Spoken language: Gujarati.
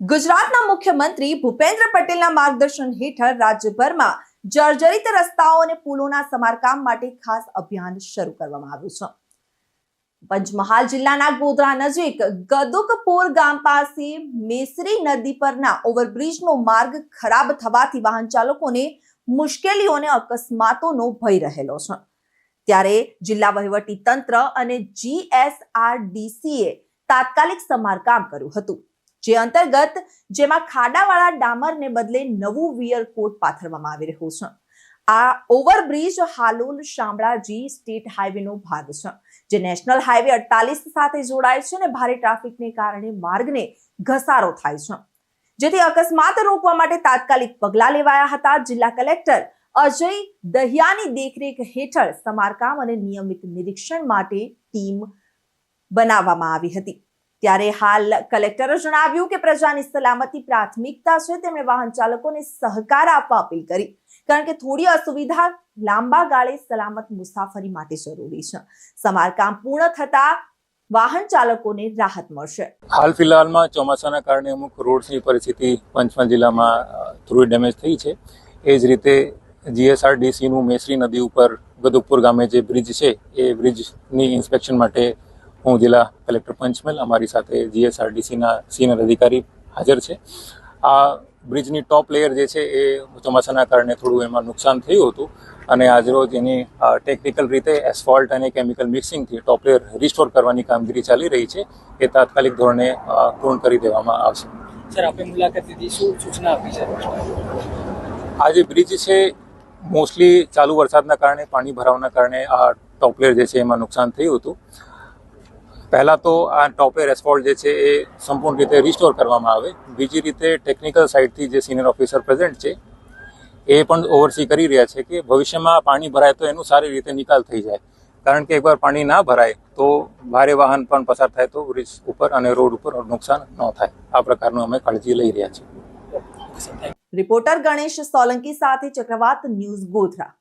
ગુજરાતના મુખ્યમંત્રી ભૂપેન્દ્ર પટેલના માર્ગદર્શન હેઠળ રાજ્યભરમાં જર્જરિત રસ્તાઓ અને પુલોના સમારકામ માટે ખાસ અભિયાન શરૂ કરવામાં આવ્યું છે. પંચમહાલ જિલ્લાના ગોધરા નજીક ગદુકપુર ગામ પાસે મેસરી નદી પરના ઓવરબ્રિજનો માર્ગ ખરાબ થવાથી વાહન ચાલકોને મુશ્કેલીઓ અકસ્માતોનો ભય રહેલો છે. ત્યારે જિલ્લા વહીવટી તંત્ર અને જીએસઆરડીસીએ તાત્કાલિક સમારકામ કર્યું હતું. જે અંતર્ગત જેમાં ખાડાવાળા ડામરને બદલે નવું વિયર કોટ પાથરવામાં આવી રહ્યું છે. આ ઓવરબ્રિજ હાલોલ શામળાજી સ્ટેટ હાઈવેનો ભાગ છે, જે નેશનલ હાઈવે અડતાલીસ સાથે જોડાય છે અને ભારે ટ્રાફિકને કારણે માર્ગને ઘસારો થાય છે. જેથી અકસ્માત રોકવા માટે તાત્કાલિક પગલાં લેવાયા હતા. જિલ્લા કલેક્ટર અજય દહિયાની દેખરેખ હેઠળ સમારકામ અને નિયમિત નિરીક્ષણ માટે ટીમ બનાવવામાં આવી હતી. ત્યારે હાલ કલેક્ટરે જણાવ્યું કે પ્રજાની સલામતી પ્રાથમિકતા છે. તેમણે વાહન ચાલકોને સહકાર આપવા અપીલ કરી. કારણ કે થોડી અસુવિધા લાંબા ગાળે સલામત મુસાફરી માટે જરૂરી છે. સમારકામ પૂર્ણ થતા વાહન ચાલકોને રાહત મળશે. હાલ ફિલહાલમાં ચોમાસાના કારણે અમુક રોડની પરિસ્થિતિ પંચમહાલ જિલ્લામાં થોડી ડેમેજ થઈ છે. એ જ રીતે જીએસઆરડીસીનું મેસરી નદી ઉપર ગદુપુર ગામે જે બ્રિજ છે, એ બ્રિજની ઇન્સ્પેક્શન માટે હું જિલ્લા કલેક્ટર પંચમહાલ અમારી સાથે જીએસઆરડીસીના સિનિયર અધિકારી હાજર છે. આ બ્રિજની ટોપ લેયર જે છે એ ચોમાસાના કારણે થોડું એમાં નુકસાન થયું હતું અને આજરોજ એની ટેકનિકલ રીતે એસફોલ્ટ અને કેમિકલ મિક્સિંગથી ટોપ લેયર રિસ્ટોર કરવાની કામગીરી ચાલી રહી છે. એ તાત્કાલિક ધોરણે પૂર્ણ કરી દેવામાં આવશે. સર આપે મુલાકાત લીધી શું સૂચના આપી છે? આ જે બ્રિજ છે મોસ્ટલી ચાલુ વરસાદના કારણે પાણી ભરાવાના કારણે આ ટોપલેર જે છે એમાં નુકસાન થયું હતું. પહેલાં તો આ ટોપે એસ્ફોલ્ટ જે છે એ સંપૂર્ણ રીતે રિસ્ટોર કરવામાં આવે. બીજી રીતે ટેકનિકલ સાઇડથી જે સિનિયર ઓફિસર પ્રેઝન્ટ છે, એ પણ ઓવરસી કરી રહ્યા છે કે ભવિષ્યમાં પાણી ભરાય તો એનું સારી રીતે નિકાલ થઈ જાય. કારણ કે એકવાર પાણી ના ભરાય તો ભારે વાહન પણ પસાર થાય તો બ્રિજ ઉપર અને રોડ ઉપર નુકસાન ન થાય. આ પ્રકારનું અમે કાળજી લઈ રહ્યા છીએ. રિપોર્ટર ગણેશ સોલંકી સાથે ચક્રવાત ન્યૂઝ ગોધરા.